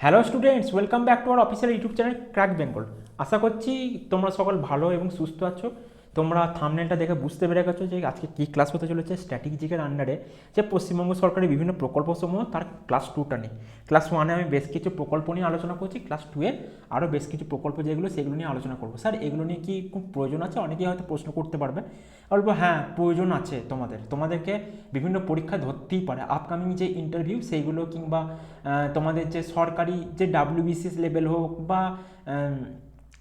Hello students welcome back to our official YouTube channel Crack Bengal আশা করছি তোমরা সকল ভালো এবং সুস্থ আছো। তোমরা থামনেলটা দেখে বুঝতে পেরে গেছো যে আজকে কী ক্লাস হতে চলেছে স্ট্র্যাটেজিকের আন্ডারে যে পশ্চিমবঙ্গ সরকারের বিভিন্ন প্রকল্পসমূহ, তার ক্লাস টুটা নেই। ক্লাস ওয়ানে আমি বেশ কিছু প্রকল্প নিয়ে আলোচনা করছি ক্লাস টুয়ে আরও বেশ কিছু প্রকল্প যেগুলো, সেগুলো নিয়ে আলোচনা করব। স্যার, এগুলো নিয়ে কি খুব প্রয়োজন আছে? অনেকেই হয়তো প্রশ্ন করতে পারবে। বলব হ্যাঁ প্রয়োজন আছে তোমাদের। তোমাদেরকে বিভিন্ন পরীক্ষা ধরতেই পারে। আপকামিং যে ইন্টারভিউ সেইগুলো কিংবা তোমাদের যে সরকারি যে ডাব্লিউবিসিএস লেভেল হোক বা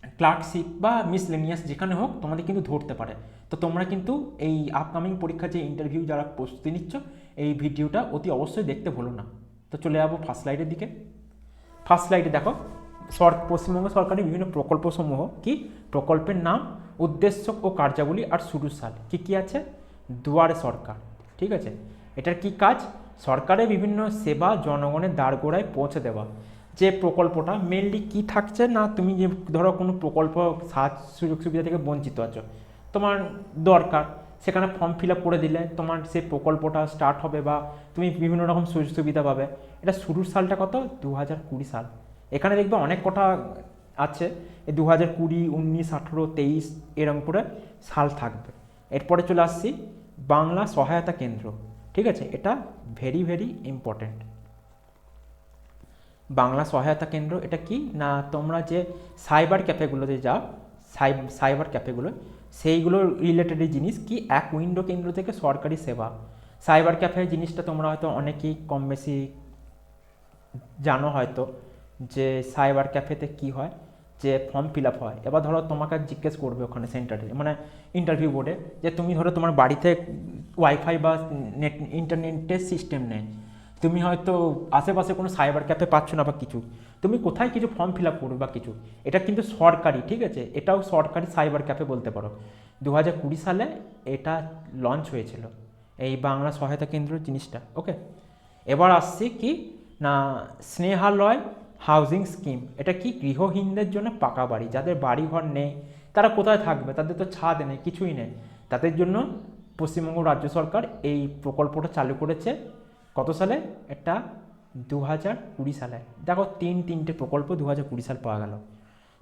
ক্লার্কশিপ বা মিসলেনিয়াস যেখানে হোক তোমাদের কিন্তু ধরতে পারে। তো তোমরা কিন্তু এই আপকামিং পরীক্ষার যে ইন্টারভিউ যারা প্রস্তুতি নিচ্ছ, এই ভিডিওটা অতি অবশ্যই দেখতে ভুলো না। তো চলে যাব ফার্স্ট স্লাইডের দিকে। ফার্স্ট স্লাইডে দেখো, সর পশ্চিমবঙ্গ সরকারের বিভিন্ন প্রকল্পসমূহ কি? প্রকল্পের নাম উদ্দেশ্য ও কার্যাবলী আর শুরুর সাল। কী কি আছে? দুয়ারে সরকার। ঠিক আছে? এটার কি কাজ? সরকারের বিভিন্ন সেবা জনগণের দ্বারগোড়ায় পৌঁছে দেওয়া। যে প্রকল্পটা মেনলি কি থাকছে না তুমি যে, ধরো কোনো প্রকল্প সাহায্য সুযোগ সুবিধা থেকে বঞ্চিত আছো? তোমার দরকার। সেখানে ফর্ম ফিল আপ করে দিলে তোমার সেই প্রকল্পটা স্টার্ট হবে বা তুমি বিভিন্ন রকম সুযোগ সুবিধা পাবে। এটা শুরুর সালটা কত? দু হাজার কুড়ি সাল। এখানে দেখবে অনেক কটা আছে। এই দু হাজার কুড়ি, উনিশ, আঠেরো, তেইশ এরকম করে সাল থাকবে। এরপরে চলে আসছি বাংলা সহায়তা কেন্দ্র। ঠিক আছে? এটা ভেরি ভেরি ইম্পর্ট্যান্ট বাংলা সহায়তা কেন্দ্র, এটা কি? না, তোমরা যে সাইবার ক্যাফেগুলোতে যাও, সাই- সাইবার ক্যাফেগুলো, সেইগুলোর রিলেটেড জিনিস কি? এক উইন্ডো কেন্দ্র থেকে সরকারি সেবা। সাইবার ক্যাফে জিনিসটা তোমরা হয়তো অনেকেই কম বেশি জানো হয়তো, যে সাইবার ক্যাফেতে কি হয়, যে ফর্ম ফিল আপ হয়। এবার ধরো তোমাকে জিজ্ঞেস করবে ওখানে সেন্টারে মানে ইন্টারভিউ বোর্ডে যে তুমি ধরো তোমার বাড়িতে ওয়াইফাই বা নেট ইন্টারনেটের সিস্টেম নেই। তুমি হয়তো আশেপাশে কোনো সাইবার ক্যাফে পাচ্ছ না বা কিছু। তুমি কোথায় কিছু ফর্ম ফিল আপ করবে বা কিছু? এটা কিন্তু সরকারি, ঠিক আছে? এটাও সরকারি সাইবার ক্যাফে বলতে পারো। দু হাজার কুড়ি সালে এটা লঞ্চ হয়েছিল। এই বাংলা সহায়তা কেন্দ্র জিনিসটা ওকে এবার আসছি কি? না, স্নেহালয় হাউজিং স্কিম এটা কি গৃহহীনদের জন্য পাকা বাড়ি? যাদের বাড়ি ঘর নেই, তারা কোথায় থাকবে? তাদের তো ছাদ নেই, কিছুই নেই। তাদের জন্য পশ্চিমবঙ্গ রাজ্য সরকার এই প্রকল্পটা চালু করেছে। কত সালে? এটা দু হাজার কুড়ি সালে। দেখো, তিন তিনটে প্রকল্প দু হাজার কুড়ি সাল পাওয়া গেল।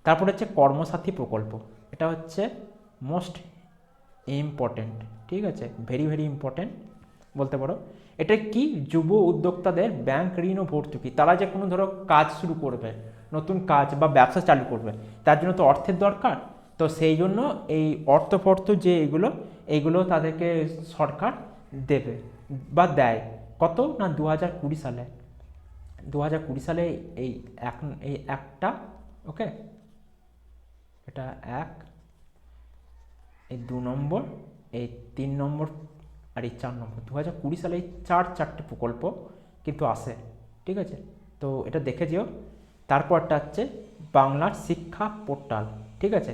তারপর হচ্ছে কর্মসাথী প্রকল্প। এটা হচ্ছে মোস্ট ইম্পর্টেন্ট ঠিক আছে? ভেরি ভেরি ইম্পর্টেন্ট বলতে পারো। এটা কি? যুব উদ্যোক্তাদের ব্যাংক ঋণ ও ভর্তুকি। তারা যে কোনো ধরো কাজ শুরু করবে, নতুন কাজ বা ব্যবসা চালু করবে, তার জন্য তো অর্থের দরকার। তো সেই জন্য এই অর্থ ফর্থ যে এগুলো এইগুলো তাদেরকে সরকার দেবে বা দেয়। কত না দু হাজার কুড়ি সালে? দু হাজার কুড়ি সালে এই এক, এই একটা ওকে এটা এক, এই দু নম্বর, এই তিন নম্বর আর এই চার নম্বর। দু হাজার কুড়ি সালে এই চার, চারটে প্রকল্প কিন্তু আসে, ঠিক আছে? তো এটা দেখে যেও। তারপরটা হচ্ছে বাংলার শিক্ষা পোর্টাল, ঠিক আছে?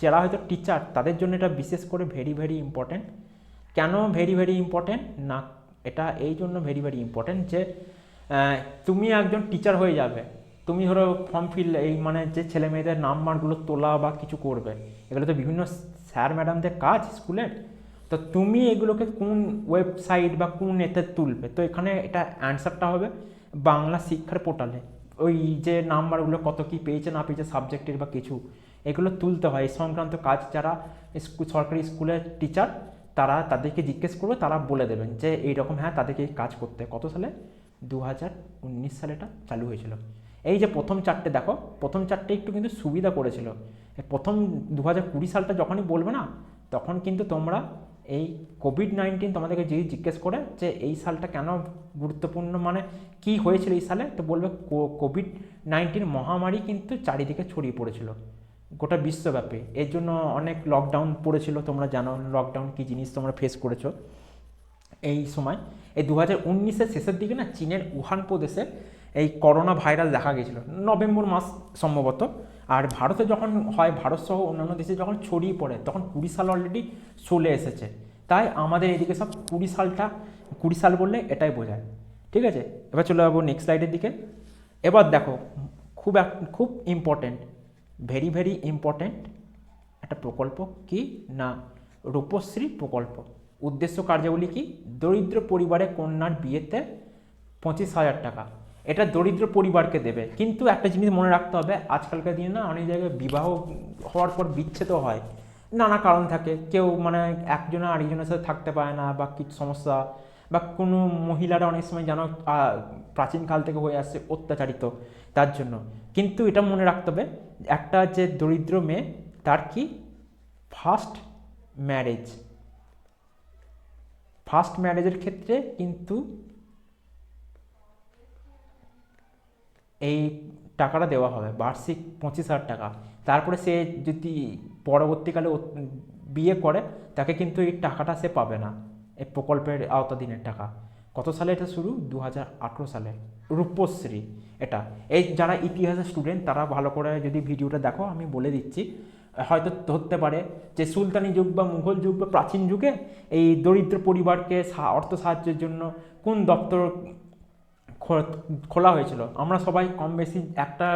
যারা হয়তো টিচার তাদের জন্য এটা বিশেষ করে ভেরি ভেরি ইম্পর্ট্যান্ট কেন ভেরি ভেরি ইম্পর্ট্যান্ট না এটা এই জন্য ভেরি ভেরি ইম্পর্ট্যান্ট যে তুমি একজন টিচার হয়ে যাবে। তুমি ধরো ফর্ম ফিল এই মানে যে ছেলে মেয়েদের নাম্বারগুলো তোলা বা কিছু করবে, এগুলো তো বিভিন্ন স্যার ম্যাডামদের কাজ স্কুলের তো তুমি এগুলোকে কোন ওয়েবসাইট বা কোন এতে তুলবে? তো এখানে এটা অ্যান্সারটা হবে বাংলা শিক্ষার পোর্টালে ওই যে নাম্বারগুলো কত কি পেয়েছে না পেয়েছে সাবজেক্টের বা কিছু, এগুলো তুলতে হয়। এই সংক্রান্ত কাজ যারা স্কুল সরকারি স্কুলের টিচার তারা তাদেরকে জিজ্ঞেস করবে তারা বলে দেবেন যে এইরকম হ্যাঁ তাদেরকে কাজ করতে। কত সালে? দু হাজার উনিশ সালে এটা চালু হয়েছিল। এই যে প্রথম চারটে, দেখো, প্রথম চারটে একটু কিন্তু সুবিধা করেছিল। প্রথম দু হাজার কুড়ি সালটা যখনই বলবে না, তখন কিন্তু তোমরা এই কোভিড নাইন্টিন তোমাদেরকে যদি জিজ্ঞেস করে যে এই সালটা কেন গুরুত্বপূর্ণ মানে কি হয়েছিল এই সালে, তো বলবে কোভিড নাইন্টিন মহামারী কিন্তু চারিদিকে ছড়িয়ে পড়েছিল। গোটা বিশ্বব্যাপী। এর জন্য অনেক লকডাউন পড়েছিল, তোমরা জানো লকডাউন কী জিনিস তোমরা ফেস করেছ এই সময়। এই দু হাজার উনিশের শেষের দিকে না চীনের উহান প্রদেশে এই করোনা ভাইরাস দেখা গেছিল, নভেম্বর মাস সম্ভবত। আর ভারতে যখন হয়, ভারত সহ অন্যান্য দেশে যখন ছড়িয়ে পড়ে, তখন কুড়ি সাল অলরেডি চলে এসেছে। তাই আমাদের এদিকে সব কুড়ি সালটা, কুড়ি সাল বললে এটাই বোঝায়। ঠিক আছে? এবার চলে যাব নেক্সট স্লাইডের দিকে। এবার দেখো, খুব এক, খুব ইম্পর্টেন্ট ভেরি ভেরি ইম্পর্টেন্ট একটা প্রকল্প কি? না, রূপশ্রী প্রকল্প। উদ্দেশ্য কার্যাবলী কি? দরিদ্র পরিবারে কন্যার বিয়েতে পঁচিশ হাজার টাকা। এটা দরিদ্র পরিবারকে দেবে। কিন্তু একটা জিনিস মনে রাখতে হবে, আজকালকার দিনে না অনেক জায়গায় বিবাহ হওয়ার পর বিচ্ছেদও হয়। নানা কারণ থাকে। কেউ মানে একজনে আরেকজনের সাথে থাকতে পারে না বা কিছু সমস্যা। বা কোনো মহিলারা অনেক সময় যেন প্রাচীনকাল থেকে হয়ে আসছে অত্যাচারিত। তার জন্য। কিন্তু এটা মনে রাখতে হবে একটা যে দরিদ্র মেয়ে, তার কি ফার্স্ট ম্যারেজ ফার্স্ট ম্যারেজের ক্ষেত্রে কিন্তু এই টাকাটা দেওয়া হবে, বার্ষিক পঁচিশ হাজার টাকা। তারপরে সে যদি পরবর্তীকালে বিয়ে করে, তাকে কিন্তু এই টাকাটা সে পাবে না, এই প্রকল্পের আওতাধীনের টাকা। কত সালে এটা শুরু? দু হাজার আঠেরো সালে। রূপশ্রী, এটা। এই যারা ইতিহাসের স্টুডেন্ট তারা ভালো করে যদি ভিডিওটা দেখো, আমি বলে দিচ্ছি। হয়তো ধরতে পারে যে সুলতানি যুগ বা মুঘল যুগ বা প্রাচীন যুগে এই দরিদ্র পরিবারকে অর্থ সাহায্যের জন্য কোন দপ্তর খোলা হয়েছিল? আমরা সবাই কম বেশি একটা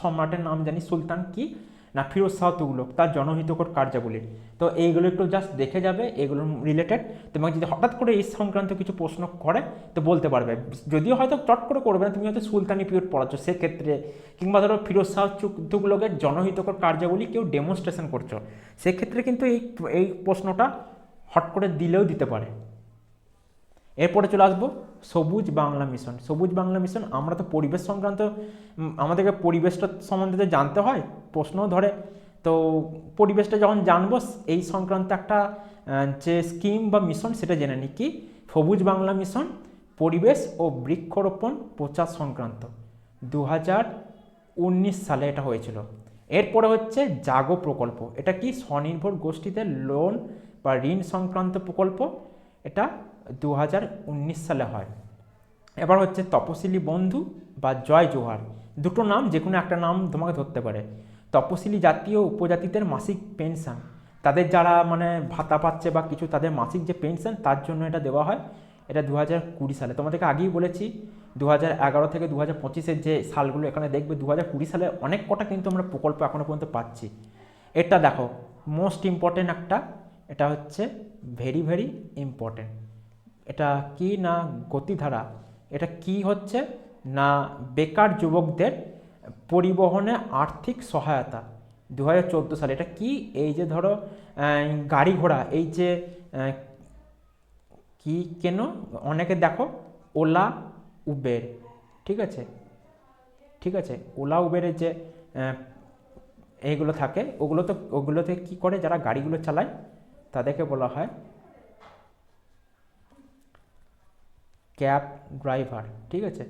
সম্রাটের নাম জানি, সুলতান কি? না ফিরোজ শাহ তুগলক তার জনহিতকর কার্যাবলী। তো এইগুলো একটু জাস্ট দেখে যাবে, এগুলো রিলেটেড তোমাকে যদি হঠাৎ করে এই সংক্রান্ত কিছু প্রশ্ন করে, তো বলতে পারবে। যদিও হয়তো চট করে করবে না, তুমি হয়তো সুলতানি পিরিয়ড পড়াচ্ছ, সেক্ষেত্রে কিংবা ধরো ফিরোজ শাহ তুগলকের জনহিতকর কার্যাবলী কেউ ডেমনস্ট্রেশন করছ, সেক্ষেত্রে কিন্তু এই এই প্রশ্নটা হট করে দিলেও দিতে পারে। এরপরে চলে আসব, সবুজ বাংলা মিশন সবুজ বাংলা মিশন আমরা তো পরিবেশ সংক্রান্ত আমাদেরকে পরিবেশটা সম্বন্ধে জানতে হয়। প্রশ্নও ধরে। তো পরিবেশটা যখন জানব, এই সংক্রান্ত একটা যে স্কিম বা মিশন সেটা জেনে নিই কি? সবুজ বাংলা মিশন পরিবেশ ও বৃক্ষরোপণ প্রচার সংক্রান্ত। দু হাজার উনিশ সালে এটা হয়েছিল। এরপরে হচ্ছে জাগো প্রকল্প। এটা কি স্বনির্ভর গোষ্ঠীতে লোন বা ঋণ সংক্রান্ত প্রকল্প? এটা দু হাজার উনিশ সালে হয়। এবার হচ্ছে তপশিলি বন্ধু বা জয় জোহার। দুটো নাম যে কোনো একটা নাম তোমাকে ধরতে পারে। তপশিলি জাতীয় উপজাতিদের মাসিক পেনশন তাদের যারা মানে ভাতা পাচ্ছে বা কিছু তাদের মাসিক যে পেনশন তার জন্য এটা দেওয়া হয়। এটা দু হাজার কুড়ি সালে। তোমাদেরকে আগেই বলেছি দু হাজার এগারো থেকে দু হাজার পঁচিশের যে সালগুলো এখানে দেখবে দু হাজার কুড়ি সালে অনেক কটা কিন্তু আমরা প্রকল্প এখনও পর্যন্ত পাচ্ছি। এটা দেখো মোস্ট ইম্পর্টেন্ট একটা, এটা হচ্ছে ভেরি ভেরি ইম্পর্টেন্ট এটা কি না গতিধারা? এটা কি হচ্ছে? না বেকার যুবকদের পরিবহনে আর্থিক সহায়তা। দু হাজার চোদ্দ সালে এটা কি? এই যে ধরো গাড়ি ঘোড়া, এই যে কি কেন? অনেকে দেখো, ওলা, উবের, ঠিক আছে? ঠিক আছে? ওলা উবেরের যে এইগুলো থাকে ওগুলো তো ওগুলোতে কি করে? যারা গাড়িগুলো চালায়, তাদেরকে বলা হয় ক্যাব ড্রাইভার, ঠিক আছে?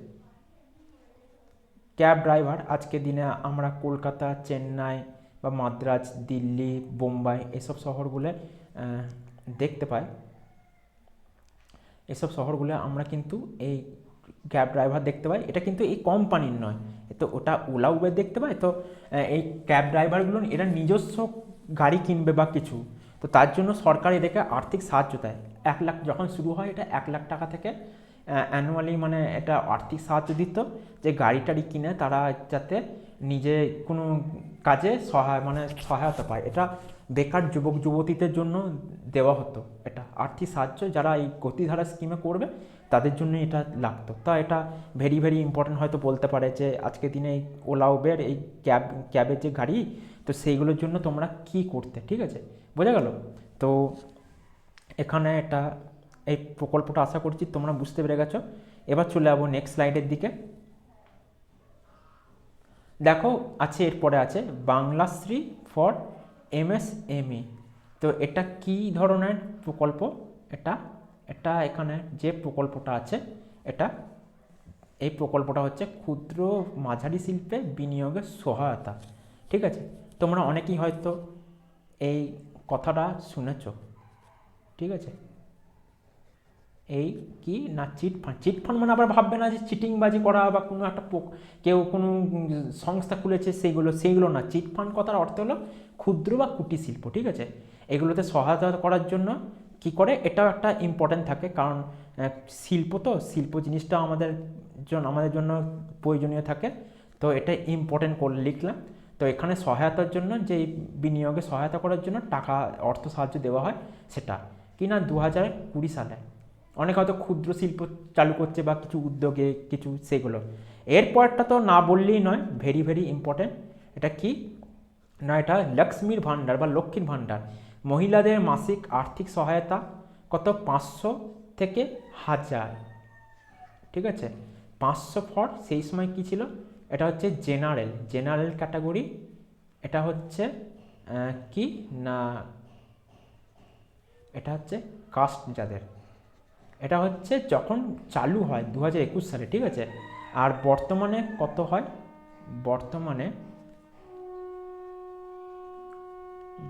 ক্যাব ড্রাইভার আজকে দিনে আমরা কলকাতা, চেন্নাই বা মাদ্রাজ, দিল্লি, বোম্বাই এসব শহরগুলো দেখতে পাই। এসব শহরগুলো আমরা কিন্তু এই ক্যাব ড্রাইভার দেখতে পাই। এটা কিন্তু এই কোম্পানির নয়। তো ওটা ওলা উবের দেখতে পাই। তো এই ক্যাব ড্রাইভারগুলো, এরা নিজস্ব গাড়ি কিনবে বা কিছু। তো তার জন্য সরকার এদেরকে আর্থিক সাহায্য দেয়। এক লাখ, যখন শুরু হয় এটা এক লাখ টাকা থেকে অ্যানুয়ালি মানে এটা আর্থিক সাহায্য দিত যে গাড়ি টাড়ি কিনে তারা যাতে নিজে কোনো কাজে সহায় মানে সহায়তা পায়। এটা বেকার যুবক যুবতীদের জন্য দেওয়া হতো। এটা আর্থিক সাহায্য, যারা এই গতিধারা স্কিমে করবে, তাদের জন্য এটা লাগতো। তা এটা ভেরি ভেরি ইম্পর্টেন্ট হয়তো বলতে পারে যে আজকে দিনে এই ওলা উবের এই ক্যাব, ক্যাবের যে গাড়ি, তো সেইগুলোর জন্য তোমরা কি করতে, ঠিক আছে? বোঝা গেল? তো এখানে এটা এই প্রকল্পটা আশা করছি তোমরা বুঝতে পেরে গেছো। এবার চলে যাব নেক্সট স্লাইডের দিকে। দেখো, আছে, এরপরে আছে বাংলাশ্রী ফর এমএসএমই। তো এটা কি ধরনের প্রকল্প? এটা এটা এখানে যে প্রকল্পটা আছে, এটা, এই প্রকল্পটা হচ্ছে ক্ষুদ্র মাঝারি শিল্পে বিনিয়োগের সহায়তা। ঠিক আছে? তোমরা অনেকেই হয়তো এই কথাটা শুনেছ। ঠিক আছে? এই কি? না, চিট ফান্ড। চিট ফান্ড মানে আবার ভাববে না যে চিটিংবাজি করা বা কোনো একটা কেউ কোনো সংস্থা খুলেছে সেইগুলো সেইগুলো না। চিট ফান্ড কথার অর্থ হলো ক্ষুদ্র বা কুটির শিল্প, ঠিক আছে? এগুলোতে সহায়তা করার জন্য কি করে? এটাও একটা ইম্পর্টেন্ট থাকে। কারণ শিল্প তো, শিল্প জিনিসটা আমাদের জন্য আমাদের জন্য প্রয়োজনীয় থাকে। তো এটা ইম্পর্টেন্ট করে লিখলাম। তো এখানে সহায়তার জন্য যে বিনিয়োগে সহায়তা করার জন্য টাকা, অর্থ সাহায্য দেওয়া হয় সেটা। কিনা দু হাজার কুড়ি সালে। অনেক হয়তো ক্ষুদ্র শিল্প চালু করছে বা কিছু উদ্যোগে কিছু সেগুলো। এরপরটা তো না বললেই নয় ভেরি ভেরি ইম্পর্টেন্ট এটা কি? না, এটা লক্ষ্মীর ভাণ্ডার বা লক্ষ্মীর ভাণ্ডার। মহিলাদের মাসিক আর্থিক সহায়তা কত? পাঁচশো থেকে হাজার। ঠিক আছে? পাঁচশো ফর সেই সময় কী ছিল? এটা হচ্ছে জেনারেল জেনারেল ক্যাটাগরি এটা হচ্ছে কি? না, এটা হচ্ছে কাস্ট যাদের। এটা হচ্ছে যখন চালু হয় দু হাজার একুশ সালে, ঠিক আছে? আর বর্তমানে কত হয়? বর্তমানে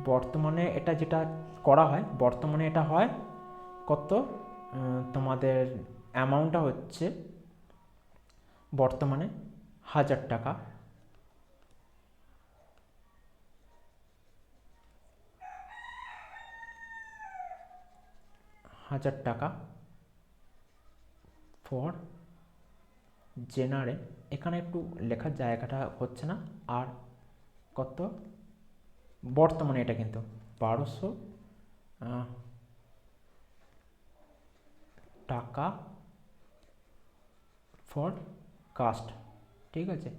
বর্তমানে এটা যেটা করা হয়, বর্তমানে এটা হয় কত? তোমাদের অ্যামাউন্টটা হচ্ছে বর্তমানে হাজার টাকা। হাজার টাকা। ফর জেনারেল এখানে একটু লেখার জায়গাটা হচ্ছে না, আর কত? বর্তমানে এটা কিন্তু বারোশো টাকা ফর কাস্ট ঠিক আছে?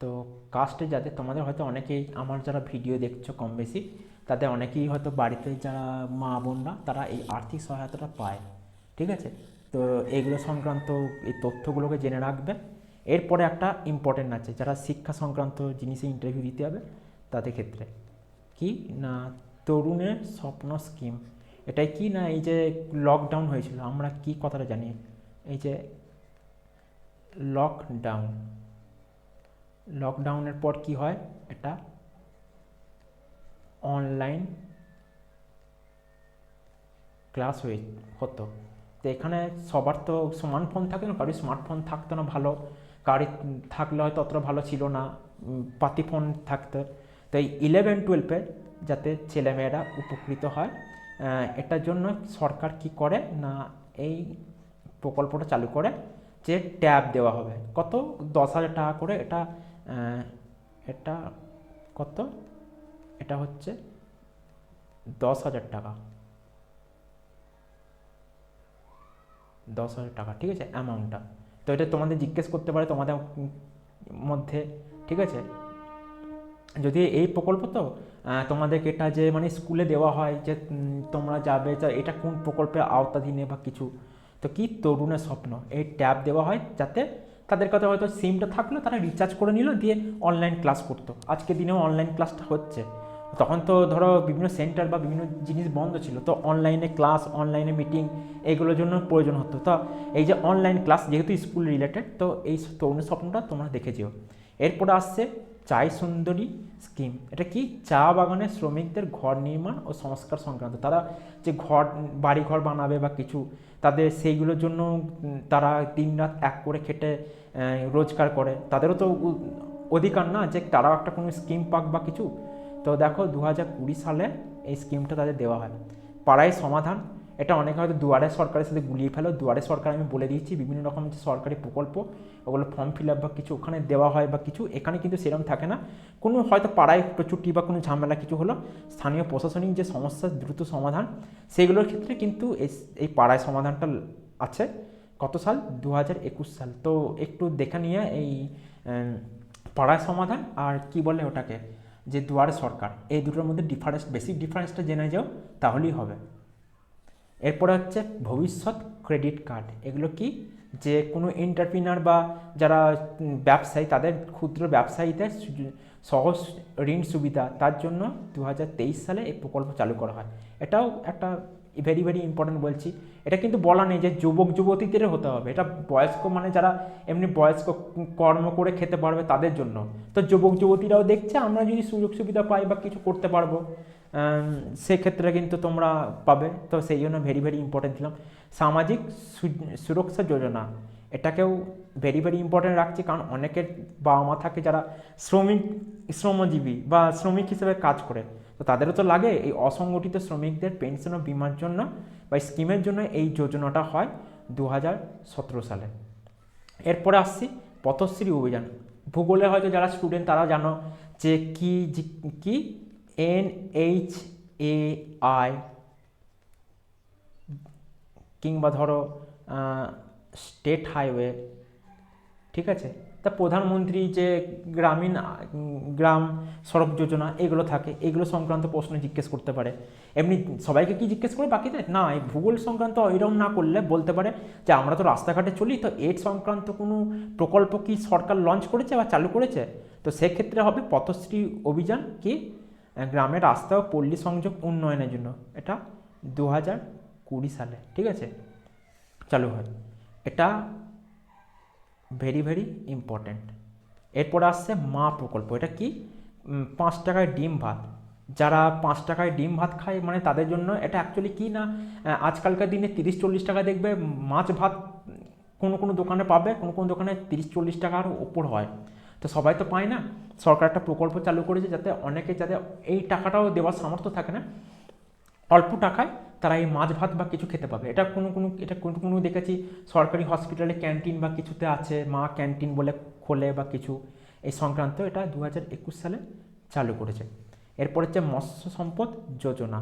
তো কাস্টে যাতে তোমাদের হয়তো অনেকেই আমার যারা ভিডিও দেখছ কম বেশি, তাদের অনেকেই হয়তো বাড়িতে যারা মা বোনরা, তারা এই আর্থিক সহায়তাটা পায়, ঠিক আছে? তো এগুলো সংক্রান্ত এই তথ্যগুলোকে জেনে রাখবে। এরপরে একটা ইম্পর্টেন্ট আছে, যারা শিক্ষা সংক্রান্ত জিনিসে ইন্টারভিউ দিতে হবে তাদের ক্ষেত্রে। কি না? তরুণের স্বপ্ন স্কিম এটাই কি না এই যে লকডাউন হয়েছিল? আমরা কি কথাটা জানি? এই যে লকডাউন লকডাউনের পর কি হয়? এটা অনলাইন ক্লাস হয়ে হতো। তো এখানে সবার তো স্মার্টফোন থাকে না কারোর স্মার্টফোন থাকতো না ভালো কারি থাকলে হয়তো অতটা ভালো ছিল না পাতি ফোন থাকতো। তো এই ইলেভেন টুয়েলভে যাতে ছেলেমেয়েরা উপকৃত হয় এটার জন্য সরকার কি করে না এই প্রকল্পটা চালু করে যে ট্যাব দেওয়া হবে। কত? দশ হাজার টাকা করে এটা এটা কত? এটা হচ্ছে দশ হাজার টাকা। দশ হাজার টাকা ঠিক আছে অ্যামাউন্টটা তো এটা তোমাদের জিজ্ঞেস করতে পারে তোমাদের মধ্যে ঠিক আছে? যদি এই প্রকল্প তো আহ, তোমাদেরকে এটা যে মানে স্কুলে দেওয়া হয় যে তোমরা যাবে এটা কোন প্রকল্পের আওতাধীনে বা কিছু? তো কি তরুণের স্বপ্ন? এই ট্যাব দেওয়া হয় যাতে তাদের কাছে হয়তো সিমটা থাকল তারা রিচার্জ করে নিল দিয়ে অনলাইন ক্লাস করতো। আজকের দিনেও অনলাইন ক্লাসটা হচ্ছে। তখন তো ধরো বিভিন্ন সেন্টার বা বিভিন্ন জিনিস বন্ধ ছিল, তো অনলাইনে ক্লাস অনলাইনে মিটিং এগুলোর জন্য প্রয়োজন হতো। তো এই যে অনলাইন ক্লাস যেহেতু স্কুল রিলেটেড তো এই তরুণের স্বপ্নটা তোমরা দেখে যেও। এরপরে আসছে চাই সুন্দরী স্কিম এটা কি? চা বাগানে শ্রমিকদের ঘর নির্মাণ ও সংস্কার সংক্রান্ত। তারা যে ঘর বাড়ি ঘর বানাবে বা কিছু, তাদের সেইগুলোর জন্য তারা দিনরাত এক করে খেটে রোজগার করে। তাদেরও তো অধিকার না যে তারাও একটা কোনো স্কিম পাক বা কিছু। তো দেখো দু হাজার কুড়ি সালে এই স্কিমটা তাদের দেওয়া হয়। পাড়ায় সমাধান, এটা অনেকে হয়তো দুয়ারে সরকারের সাথে গুলিয়ে ফেলো। দুয়ারে সরকার আমি বলে দিয়েছি, বিভিন্ন রকম যে সরকারি প্রকল্প, ওগুলো ফর্ম ফিল আপ বা কিছু ওখানে দেওয়া হয় বা কিছু, এখানে কিন্তু সেরকম থাকে না। কোনো হয়তো পাড়ায় প্রচুরটি বা কোনো ঝামেলা কিছু হলো, স্থানীয় প্রশাসনিক যে সমস্যার দ্রুত সমাধান সেইগুলোর ক্ষেত্রে কিন্তু এই- এই পাড়ায় সমাধানটা আছে। কত সাল? দু হাজার একুশ সাল। তো একটু দেখে নিয়ে এই পাড়ায় সমাধান আর কি বলে ওটাকে? যে দুয়ার সরকার, এই দুটোর মধ্যে ডিফারেন্স বেসিক ডিফারেন্সটা জেনে যাও, তাহলেই হবে। এরপরে হচ্ছে ভবিষ্যৎ ক্রেডিট কার্ড এগুলো কি? যে কোনো এন্টারপ্রিনার বা যারা ব্যবসায়ী, তাদের ক্ষুদ্র ব্যবসায়ীদের সহজ ঋণ সুবিধা, তার জন্য দু হাজার তেইশ সালে এই প্রকল্প চালু করা হয়। এটাও একটা ভেরি ভেরি ইম্পর্টেন্ট বলছি। এটা কিন্তু বলা নেই যে যুবক, যুবতীদের হতে হবে। এটা বয়স্ক মানে যারা এমনি বয়স্ক কর্ম করে খেতে পারবে তাদের জন্য। তো যুবক, যুবতীরাও দেখছে, আমরা যদি সুযোগ সুবিধা পাই বা কিছু করতে পারব সেক্ষেত্রে কিন্তু তোমরা পাবে। তো সেই জন্য ভেরি ভেরি ইম্পর্টেন্ট দিলাম। সামাজিক সুরক্ষা যোজনা, এটাকেও ভেরি ভেরি ইম্পর্টেন্ট রাখছি। কারণ অনেকের বাবা মা থাকে যারা শ্রমিক, শ্রমজীবী বা শ্রমিক হিসেবে কাজ করে। তো তাদেরও তো লাগে এই অসংগঠিত শ্রমিকদের পেনশন ও বিমার জন্য বা স্কিমের জন্য এই যোজনাটা হয় দু হাজার সতেরো সালে। এরপরে আসছি পথশ্রী অভিযান। ভূগোলে হয়তো যারা স্টুডেন্ট তারা জানো যে কি কি? এন এইচ এ আই কিংবা ধরো স্টেট হাইওয়ে ঠিক আছে? তা প্রধানমন্ত্রী যে গ্রামীণ, গ্রাম সড়ক যোজনা, এগুলো থাকে, এগুলো সংক্রান্ত প্রশ্ন জিজ্ঞেস করতে পারে। এমনি সবাইকে কি জিজ্ঞেস করে? বাকিতে না, এই ভূগোল সংক্রান্ত এরকম না করলে বলতে পারে যে আমরা তো রাস্তাঘাটে চলি, তো এর সংক্রান্ত কোনো প্রকল্প কি সরকার লঞ্চ করেছে বা চালু করেছে? তো সেক্ষেত্রে হবে পথশ্রী অভিযান কি? গ্রামের রাস্তা ও পল্লী সংযোগ উন্নয়নের জন্য। এটা দু হাজার কুড়ি সালে, ঠিক আছে? চালু হয়। এটা ভেরি ভেরি ইম্পর্ট্যান্ট এরপর আসছে মা প্রকল্প। এটা কি? পাঁচ টাকায় ডিম ভাত। যারা পাঁচ টাকায় ডিম ভাত খায় মানে তাদের জন্য এটা অ্যাকচুয়ালি কি না? আজকালকার দিনে তিরিশ চল্লিশ টাকা দেখবে মাছ ভাত কোনো কোনো দোকানে পাবে, কোনো কোনো দোকানে তিরিশ চল্লিশ টাকার ওপর হয়। তো সবাই তো পায় না। সরকার একটা প্রকল্প চালু করেছে যাতে অনেকে যাতে এই টাকাটাও দেওয়ার সামর্থ্য থাকে না। অল্প টাকায় তারা এই মাছ ভাত বা কিছু খেতে পাবে। এটা কোনো কোনো, এটা কোনো কোনো দেখেছি সরকারি হসপিটালে ক্যান্টিন বা কিছুতে আছে, মা ক্যান্টিন বলে খোলে বা কিছু। এই সংক্রান্ত এটা দু হাজার একুশ সালে চালু করেছে। এরপর হচ্ছে মৎস্য সম্পদ যোজনা।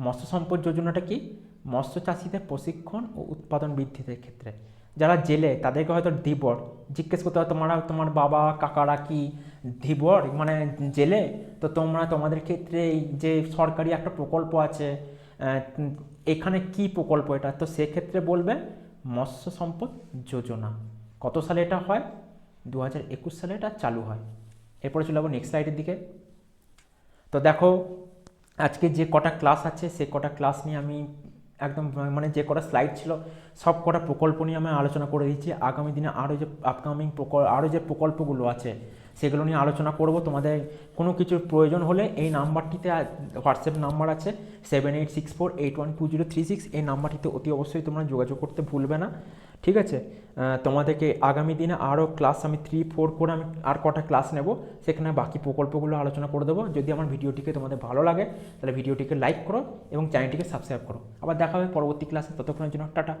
মৎস্য সম্পদ যোজনাটা কি? মৎস্য চাষিদের প্রশিক্ষণ ও উৎপাদন বৃদ্ধির ক্ষেত্রে। যারা জেলে তাদেরকে হয়তো ধীবর জিজ্ঞেস করতে হয় তোমরা, তোমার বাবা, কাকারা কি? ধীবর মানে জেলে, তো তোমরা তোমাদের ক্ষেত্রে এই যে সরকারি একটা প্রকল্প আছে এখানে কি প্রকল্প এটা? তো সেক্ষেত্রে বলবে মৎস্য সম্পদ যোজনা। কত সালে এটা হয়? দু হাজার একুশ সালে এটা চালু হয়। এরপরে চলে যাব নেক্সট স্লাইডের দিকে। তো দেখো, আজকে যে কটা ক্লাস আছে, সে কটা ক্লাস নিয়ে আমি একদম মানে যে কটা স্লাইড ছিল, সব কটা প্রকল্প নিয়ে আমি আলোচনা করে দিচ্ছি। আগামী দিনে আরও যে আপকামিং প্রকল্প আরও যে প্রকল্পগুলো আছে, সেগুলো নিয়ে আলোচনা করব। তোমাদের কোনো কিছুর প্রয়োজন হলে এই নাম্বারটিতে হোয়াটসঅ্যাপ নাম্বার আছে seven eight six four eight one two zero three six এই নাম্বারটিতে অতি অবশ্যই তোমরা যোগাযোগ করতে ভুলবে না। ঠিক আছে? তোমাদেরকে আগামী দিনে আরও ক্লাস আমি থ্রি ফোর করে আমি আর কটা ক্লাস নেব। সেখানে বাকি প্রকল্পগুলো আলোচনা করে দেবো। যদি আমার ভিডিওটিকে তোমাদের ভালো লাগে, তাহলে ভিডিওটিকে লাইক করো এবং চ্যানেলটিকে সাবস্ক্রাইব করো। আবার দেখা হবে পরবর্তী ক্লাসে ততক্ষণের জন্য টাটা।